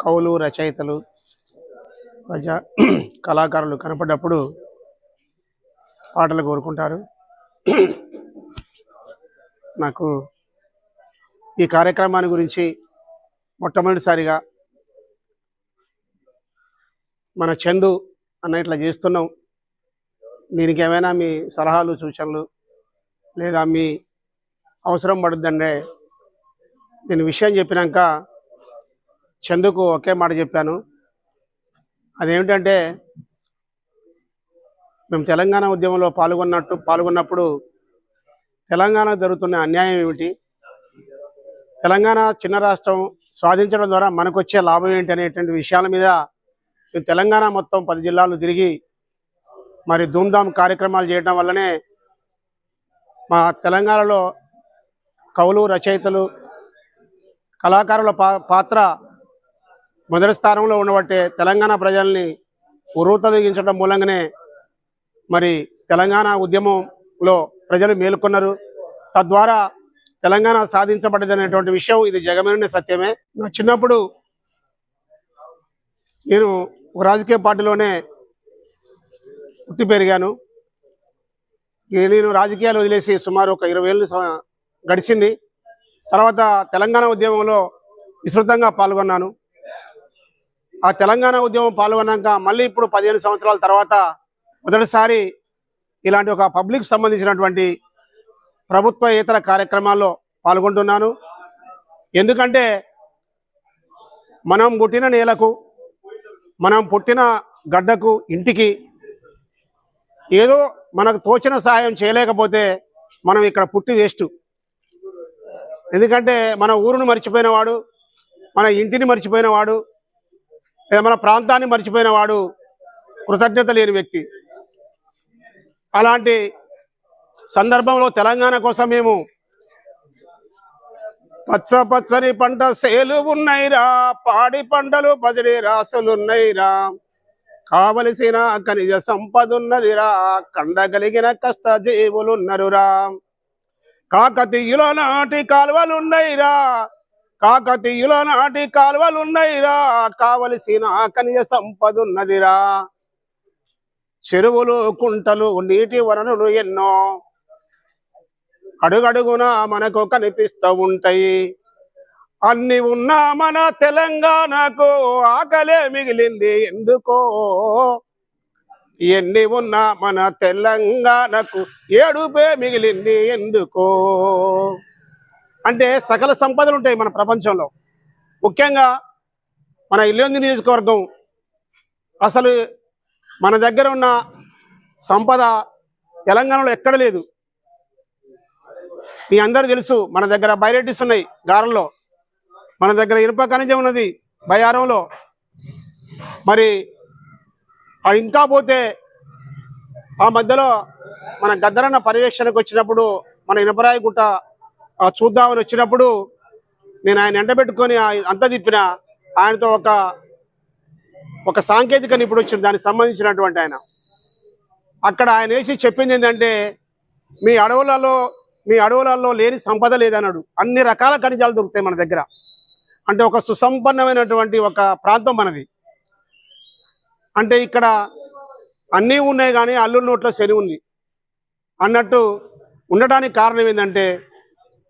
కవులు రచయితలు ప్రజా కళాకారులు కనపడ్డప్పుడు పాటలు కోరుకుంటారు. నాకు ఈ కార్యక్రమాన్ని గురించి మొట్టమొదటిసారిగా మన చందు అన్న ఇట్లా చేస్తున్నాం. దీనికి ఏమైనా మీ సలహాలు సూచనలు లేదా మీ అవసరం పడుద్దంటే నేను విషయం చెప్పినాక చందుకు ఒకే మాట చెప్పాను. అదేమిటంటే మేము తెలంగాణ ఉద్యమంలో పాల్గొన్నట్టు పాల్గొన్నప్పుడు తెలంగాణ జరుగుతున్న అన్యాయం ఏమిటి? తెలంగాణ చిన్న రాష్ట్రం స్వాధించడం ద్వారా మనకు వచ్చే లాభం ఏంటి అనేటువంటి విషయాల మీద మేము తెలంగాణ మొత్తం పది జిల్లాలు తిరిగి మరి ధూమ్ధామ్ కార్యక్రమాలు చేయడం వల్లనే మా తెలంగాణలో కవులు రచయితలు కళాకారుల పా పాత్ర మొదటి స్థానంలో ఉండబట్టే తెలంగాణ ప్రజల్ని ఉరుతొలగించడం మూలంగానే మరి తెలంగాణ ఉద్యమంలో ప్రజలు మేలుకొన్నారు. తద్వారా తెలంగాణ సాధించబడ్డది అనేటువంటి విషయం ఇది జగమైన సత్యమే. నా చిన్నప్పుడు నేను ఒక రాజకీయ పార్టీలోనే పుట్టి పెరిగాను. నేను రాజకీయాలు వదిలేసి సుమారు ఒక ఇరవై ఏళ్ళు గడిచింది. తర్వాత తెలంగాణ ఉద్యమంలో విస్తృతంగా పాల్గొన్నాను. ఆ తెలంగాణ ఉద్యమం పాల్గొన్నాక మళ్ళీ ఇప్పుడు పదిహేను సంవత్సరాల తర్వాత మొదటిసారి ఇలాంటి ఒక పబ్లిక్ సంబంధించినటువంటి ప్రభుత్వ ఇతర కార్యక్రమాల్లో పాల్గొంటున్నాను. ఎందుకంటే మనం పుట్టిన నేలకు మనం పుట్టిన గడ్డకు ఇంటికి ఏదో మనకు తోచిన సహాయం చేయలేకపోతే మనం ఇక్కడ పుట్టి వేస్ట్. ఎందుకంటే మన ఊరును మర్చిపోయినవాడు మన ఇంటిని మర్చిపోయినవాడు లేదా మన ప్రాంతాన్ని మర్చిపోయిన వాడు కృతజ్ఞత లేని వ్యక్తి. అలాంటి సందర్భంలో తెలంగాణ కోసం మేము పచ్చ పచ్చని పంట సేలు ఉన్నాయిరా పాడి పంటలు పదిడి రాసులున్నాయిరా. కావలసిన ఖనిజ సంపద ఉన్నదిరా కండగలిగిన కష్ట జీవులున్నరురా కాకతీయుల నాటి కాలువలున్నాయిరా కాకతీయుల నాటి కాలువలున్నాయిరా కావలసిన ఖనిజ సంపద ఉన్నదిరా చెరువులు కుంటలు నీటి వనరులు ఎన్నో అడుగడుగున మనకు కనిపిస్తూ ఉంటాయి. అన్ని ఉన్నా మన తెలంగాణకు ఆకలే మిగిలింది ఎందుకో? ఎన్ని ఉన్నా మన తెలంగాణకు ఏడుపే మిగిలింది ఎందుకో? అంటే సకల సంపదలు ఉంటాయి మన ప్రపంచంలో. ముఖ్యంగా మన ఇల్లంది నియోజకవర్గం అసలు మన దగ్గర ఉన్న సంపద తెలంగాణలో ఎక్కడ లేదు. మీ అందరూ తెలుసు మన దగ్గర బైరెడ్డిస్ ఉన్నాయి గారంలో మన దగ్గర ఇనుప ఖనిజం ఉన్నది బయారంలో మరి ఇంకా పోతే ఆ మధ్యలో మన గద్దరన్న పర్యవేక్షణకు వచ్చినప్పుడు మన ఇనపరాయి గుట్ట చూద్దామని వచ్చినప్పుడు నేను ఆయన ఎండబెట్టుకొని అంత తిప్పిన ఆయనతో ఒక ఒక సాంకేతిక నిపుణుడు వచ్చింది దానికి సంబంధించినటువంటి ఆయన. అక్కడ ఆయన వేసి చెప్పింది ఏంటంటే మీ అడవులలో మీ అడవులలో లేని సంపద లేదన్నాడు. అన్ని రకాల ఖనిజాలు దొరుకుతాయి మన దగ్గర. అంటే ఒక సుసంపన్నమైనటువంటి ఒక ప్రాంతం మనది. అంటే ఇక్కడ అన్నీ ఉన్నాయి కానీ అల్లు నోట్లో శని ఉంది. అన్నట్టు ఉండటానికి కారణం ఏంటంటే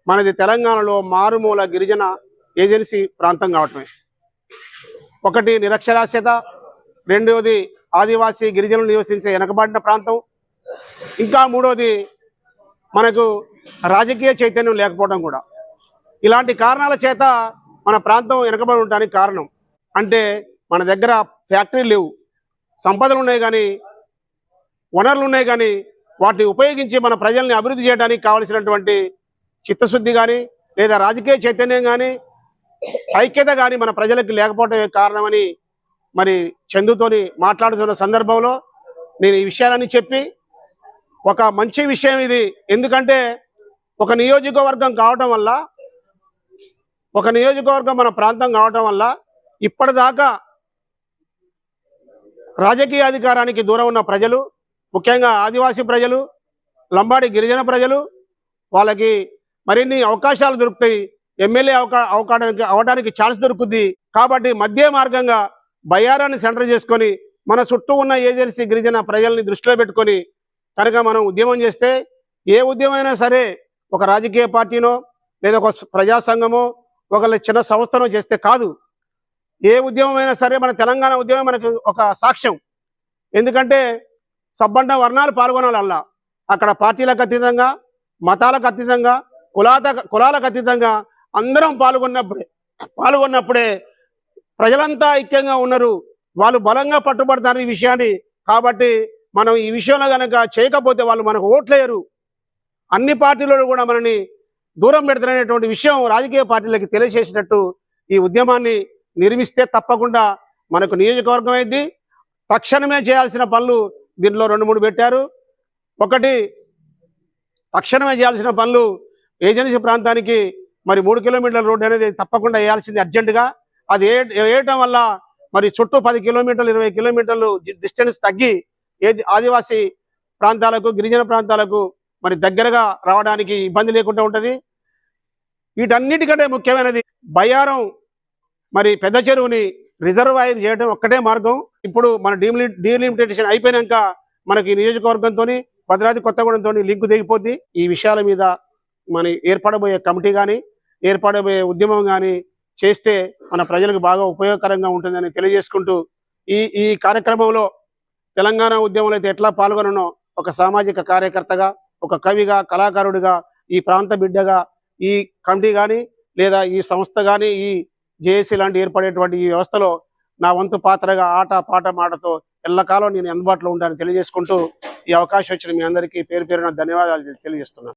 మనది తెలంగాణలో మారుమూల గిరిజన ఏజెన్సీ ప్రాంతం కావటమే. ఒకటి నిరక్షరాస్యత రెండవది ఆదివాసీ గిరిజనులు నివసించే వెనకబడిన ప్రాంతం ఇంకా మూడవది మనకు రాజకీయ చైతన్యం లేకపోవడం కూడా. ఇలాంటి కారణాల చేత మన ప్రాంతం వెనకబడి ఉండడానికి కారణం అంటే మన దగ్గర ఫ్యాక్టరీలు లేవు సంపదలు ఉన్నాయి కానీ వనరులు ఉన్నాయి కానీ వాటిని ఉపయోగించి మన ప్రజల్ని అభివృద్ధి చేయడానికి కావలసినటువంటి చిత్తశుద్ధి కానీ లేదా రాజకీయ చైతన్యం కానీ ఐక్యత కానీ మన ప్రజలకు లేకపోవటమే కారణమని మరి చందుతోని మాట్లాడుతున్న సందర్భంలో నేను ఈ విషయాలన్నీ చెప్పి ఒక మంచి విషయం ఇది. ఎందుకంటే ఒక నియోజకవర్గం కావటం వల్ల ఒక నియోజకవర్గం మన ప్రాంతం కావటం వల్ల ఇప్పటిదాకా రాజకీయ అధికారానికి దూరం ఉన్న ప్రజలు ముఖ్యంగా ఆదివాసీ ప్రజలు లంబాడి గిరిజన ప్రజలు వాళ్ళకి మరిన్ని అవకాశాలు దొరుకుతాయి. ఎమ్మెల్యే అవకా అవకాడానికి అవడానికి ఛాన్స్ దొరుకుద్ది. కాబట్టి మధ్య మార్గంగా బయ్యారాన్ని సెంటర్ చేసుకొని మన చుట్టూ ఉన్న ఏజెన్సీ గిరిజన ప్రజల్ని దృష్టిలో పెట్టుకొని కనుక మనం ఉద్యమం చేస్తే ఏ ఉద్యమం అయినా సరే ఒక రాజకీయ పార్టీనో లేదా ఒక ప్రజా సంఘమో ఒక చిన్న సంస్థనో చేస్తే కాదు. ఏ ఉద్యమం అయినా సరే మన తెలంగాణ ఉద్యమం మనకు ఒక సాక్ష్యం. ఎందుకంటే సబ్బండ వర్ణాలు పాల్గొనాలి అలా అక్కడ పార్టీలకు అతీతంగా మతాలకు అతీతంగా కులాత కులాలకు అతీతంగా అందరం పాల్గొన్నప్పుడే పాల్గొన్నప్పుడే ప్రజలంతా ఐక్యంగా ఉన్నారు. వాళ్ళు బలంగా పట్టుబడతారు ఈ విషయాన్ని. కాబట్టి మనం ఈ విషయంలో కనుక చేయకపోతే వాళ్ళు మనకు ఓట్లేయరు. అన్ని పార్టీలలో కూడా మనని దూరం పెడతారనేటువంటి విషయం రాజకీయ పార్టీలకి తెలియజేసినట్టు ఈ ఉద్యమాన్ని నిర్మిస్తే తప్పకుండా మనకు నియోజకవర్గం అయింది. తక్షణమే చేయాల్సిన పనులు దీనిలో రెండు మూడు పెట్టారు. ఒకటి తక్షణమే చేయాల్సిన పనులు ఏజెన్సీ ప్రాంతానికి మరి మూడు కిలోమీటర్ల రోడ్డు అనేది తప్పకుండా వేయాల్సింది అర్జెంటుగా. అది ఏ వేయటం వల్ల మరి చుట్టూ పది కిలోమీటర్లు ఇరవై కిలోమీటర్లు డిస్టెన్స్ తగ్గి ఏది ఆదివాసీ ప్రాంతాలకు గిరిజన ప్రాంతాలకు మరి దగ్గరగా రావడానికి ఇబ్బంది లేకుండా ఉంటుంది. వీటన్నిటికంటే ముఖ్యమైనది బయ్యారం మరి పెద్ద చెరువుని రిజర్వాయర్ చేయడం ఒక్కటే మార్గం. ఇప్పుడు మన డీలి డీలిమిటేషన్ అయిపోయినాక మనకి నియోజకవర్గంతో భద్రాద్రి కొత్తగూడెంతో లింకు దిగిపోద్ది ఈ విషయాల మీద మన ఏర్పడబోయే కమిటీ కానీ ఏర్పడబోయే ఉద్యమం కానీ చేస్తే మన ప్రజలకు బాగా ఉపయోగకరంగా ఉంటుందని తెలియజేసుకుంటూ ఈ ఈ కార్యక్రమంలో తెలంగాణ ఉద్యమంలో అయితే ఎట్లా పాల్గొననో ఒక సామాజిక కార్యకర్తగా ఒక కవిగా కళాకారుడిగా ఈ ప్రాంత బిడ్డగా ఈ కమిటీ కానీ లేదా ఈ సంస్థ కానీ ఈ జేఏసీ లాంటి ఏర్పడేటువంటి ఈ వ్యవస్థలో నా వంతు పాత్రగా ఆట పాట మాటతో ఎల్లకాలం నేను అందుబాటులో ఉంటానని తెలియజేసుకుంటూ ఈ అవకాశం ఇచ్చిన మీ అందరికీ పేరు పేరున ధన్యవాదాలు తెలియజేస్తున్నాను